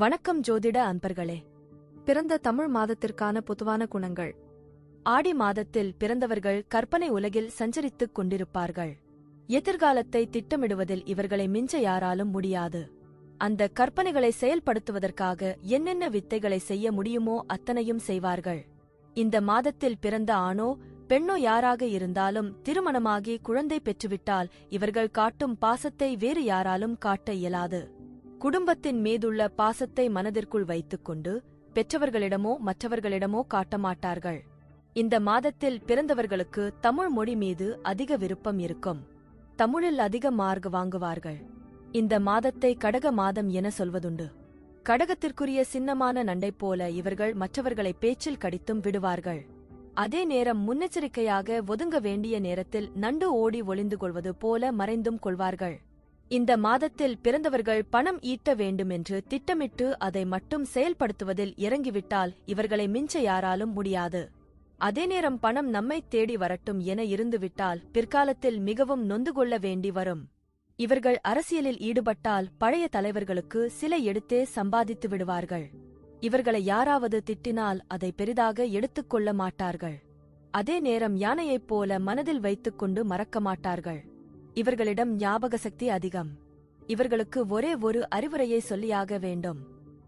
வணக்கம் ஜோதிட அன்பர்களே. பிறந்த தமிழ் மாதத்திற்கான பொதுவான குணங்கள். ஆடி மாதத்தில் பிறந்தவர்கள் கற்பனை உலகில் சஞ்சரித்துக் கொண்டிருப்பார்கள். எதிர்காலத்தை திட்டமிடுவதில் இவர்களை மிஞ்ச யாராலும் முடியாது. அந்த கற்பனைகளை செயல்படுத்துவதற்காக என்னென்ன வித்தைகளை செய்ய முடியுமோ அத்தனையும் செய்வார்கள். இந்த மாதத்தில் பிறந்த ஆணோ பெண்ணோ யாராக இருந்தாலும் திருமணமாகி குழந்தை பெற்றுவிட்டால் இவர்கள் காட்டும் பாசத்தை வேறு யாராலும் காட்ட இயலாது. குடும்பத்தின் மீதுள்ள பாசத்தை மனதிற்குள் வைத்துக்கொண்டு பெற்றவர்களிடமோ மற்றவர்களிடமோ காட்டமாட்டார்கள் இந்த மாதத்தில் பிறந்தவர்களுக்கு தமிழ் மொழி மீது அதிக விருப்பம் இருக்கும். தமிழில் அதிக மார்க் வாங்குவார்கள். இந்த மாதத்தை கடக மாதம் என சொல்வதுண்டு. கடகத்திற்குரிய சின்னமான நண்டைப் போல இவர்கள் மற்றவர்களை பேச்சில் கடித்தும் விடுவார்கள். அதே நேரம் முன்னெச்சரிக்கையாக ஒதுங்க வேண்டிய நேரத்தில் நண்டு ஓடி ஒளிந்து கொள்வது போல மறைந்தும் கொள்வார்கள். இந்த மாதத்தில் பிறந்தவர்கள் பணம் ஈட்ட வேண்டுமென்று திட்டமிட்டு அதை மட்டும் செயல்படுத்துவதில் இறங்கிவிட்டால் இவர்களை மிஞ்ச யாராலும் முடியாது. அதே நேரம் பணம் நம்மை தேடி வரட்டும் என இருந்துவிட்டால் பிற்காலத்தில் மிகவும் நொந்து கொள்ள வேண்டி வரும். இவர்கள் அரசியலில் ஈடுபட்டால் பழைய தலைவர்களுக்கு சில எடுத்தே சம்பாதித்து விடுவார்கள். இவர்களை யாராவது திட்டினால் அதை பெரிதாக எடுத்துக்கொள்ள மாட்டார்கள். அதே நேரம் யானையைப் போல மனதில் வைத்துக்கொண்டு மறக்க மாட்டார்கள். இவர்களிடம் ஞாபக சக்தி அதிகம். இவர்களுக்கு ஒரே ஒரு அறிவுரையை சொல்லியாக வேண்டும்.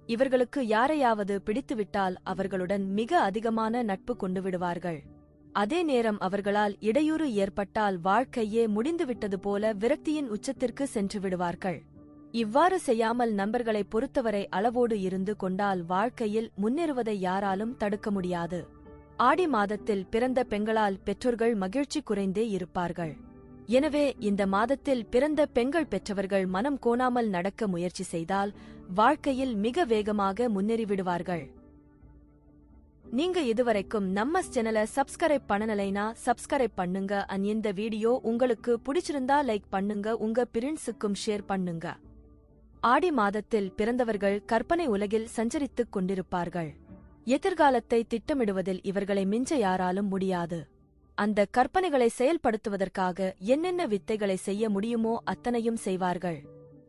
இவர்களுக்கு யாரையாவது பிடித்துவிட்டால் அவர்களுடன் மிக அதிகமான நட்பு கொண்டு விடுவார்கள். அதே நேரம் அவர்களால் இடையூறு ஏற்பட்டால் வாழ்க்கையே முடிந்துவிட்டது போல விரக்தியின் உச்சத்திற்கு சென்று விடுவார்கள். இவ்வாறு செய்யாமல் நண்பர்களை பொறுத்தவரை அளவோடு இருந்து கொண்டால் வாழ்க்கையில் முன்னேறுவதை யாராலும் தடுக்க முடியாது. ஆடி மாதத்தில் பிறந்த பெண்களால் பெற்றோர்கள் மகிழ்ச்சி குறைந்தே இருப்பார்கள். எனவே இந்த மாதத்தில் பிறந்த பெண்கள் பெற்றவர்கள் மனம் கோணாமல் நடக்க முயற்சி செய்தால் வாழ்க்கையில் மிக வேகமாக முன்னேறிவிடுவார்கள். நீங்க இதுவரைக்கும் நம்ம சேனலை சப்ஸ்கிரைப் பண்ணலைனா சப்ஸ்கிரைப் பண்ணுங்க. அண்ட் இந்த வீடியோ உங்களுக்கு பிடிச்சிருந்தா லைக் பண்ணுங்க. உங்க பிரின்ஸுக்கும் ஷேர் பண்ணுங்க. ஆடி மாதத்தில் பிறந்தவர்கள் கற்பனை உலகில் சஞ்சரித்துக் கொண்டிருப்பார்கள். எதிர்காலத்தை திட்டமிடுவதில் இவர்களை மிஞ்ச யாராலும் முடியாது. அந்த கற்பனைகளை செயல்படுத்துவதற்காக என்னென்ன வித்தைகளை செய்ய முடியுமோ அத்தனையும் செய்வார்கள்.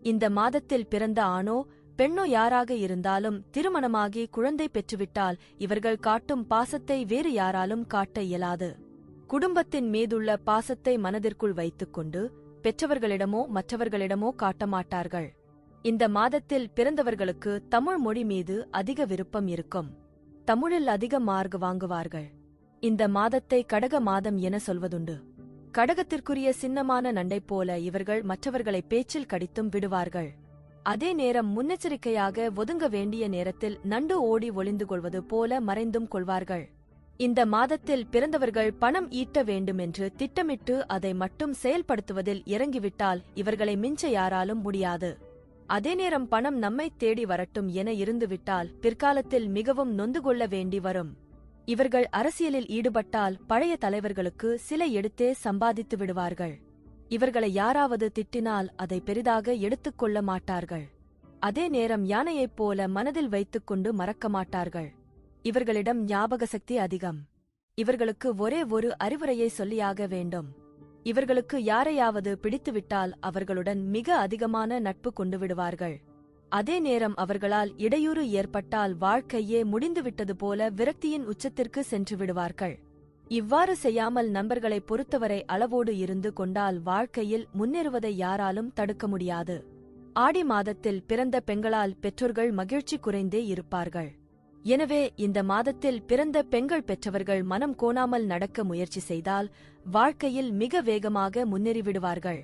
இந்த மாதத்தில் பிறந்த ஆணோ பெண்ணோ யாராக இருந்தாலும் திருமணமாகி குழந்தை பெற்றுவிட்டால் இவர்கள் காட்டும் பாசத்தை வேறு யாராலும் காட்ட இயலாது. குடும்பத்தின் மீதுள்ள பாசத்தை மனதிற்குள் வைத்துக்கொண்டு பெற்றவர்களிடமோ மற்றவர்களிடமோ காட்ட மாட்டார்கள். இந்த மாதத்தில் பிறந்தவர்களுக்கு தமிழ் மொழி மீது அதிக விருப்பம் இருக்கும். தமிழில் அதிக மார்க் வாங்குவார்கள். இந்த மாதத்தை கடக மாதம் என சொல்வதுண்டு. கடகத்திற்குரிய சின்னமான நண்டைப் போல இவர்கள் மற்றவர்களை பேச்சில் கடித்தும் விடுவார்கள். அதே நேரம் முன்னெச்சரிக்கையாக ஒதுங்க வேண்டிய நேரத்தில் நண்டு ஓடி ஒளிந்து கொள்வது போல மறைந்தும் கொள்வார்கள். இந்த மாதத்தில் பிறந்தவர்கள் பணம் ஈட்ட வேண்டுமென்று திட்டமிட்டு அதை மட்டும் செயல்படுத்துவதில் இறங்கிவிட்டால் இவர்களை மிஞ்ச யாராலும் முடியாது. அதே நேரம் பணம் நம்மை தேடி வரட்டும் என இருந்துவிட்டால் பிற்காலத்தில் மிகவும் நொந்து கொள்ள வேண்டி வரும். இவர்கள் அரசியலில் ஈடுபட்டால் பழைய தலைவர்களுக்கு சில எடுத்தே சம்பாதித்து விடுவார்கள். இவர்களை யாராவது திட்டினால் அதை பெரிதாக எடுத்துக்கொள்ள மாட்டார்கள். அதே நேரம் யானையைப் போல மனதில் வைத்துக்கொண்டு மறக்க மாட்டார்கள். இவர்களிடம் ஞாபக சக்தி அதிகம். இவர்களுக்கு ஒரே ஒரு அறிவுரையை சொல்லியாக வேண்டும். இவர்களுக்கு யாரையாவது பிடித்துவிட்டால் அவர்களுடன் மிக அதிகமான நட்பு கொண்டு விடுவார்கள். அதே நேரம் அவர்களால் இடையூறு ஏற்பட்டால் வாழ்க்கையே முடிந்துவிட்டது போல விரக்தியின் உச்சத்திற்கு சென்று விடுவார்கள். இவ்வாறு செய்யாமல் நண்பர்களை பொறுத்தவரை அளவோடு இருந்து கொண்டால் வாழ்க்கையில் முன்னேறுவதை யாராலும் தடுக்க முடியாது. ஆடி மாதத்தில் பிறந்த பெண்களால் பெற்றோர்கள் மகிழ்ச்சி குறைந்தே இருப்பார்கள். எனவே இந்த மாதத்தில் பிறந்த பெண்கள் பெற்றவர்கள் மனம் கோணாமல் நடக்க முயற்சி செய்தால் வாழ்க்கையில் மிக வேகமாக முன்னேறிவிடுவார்கள்.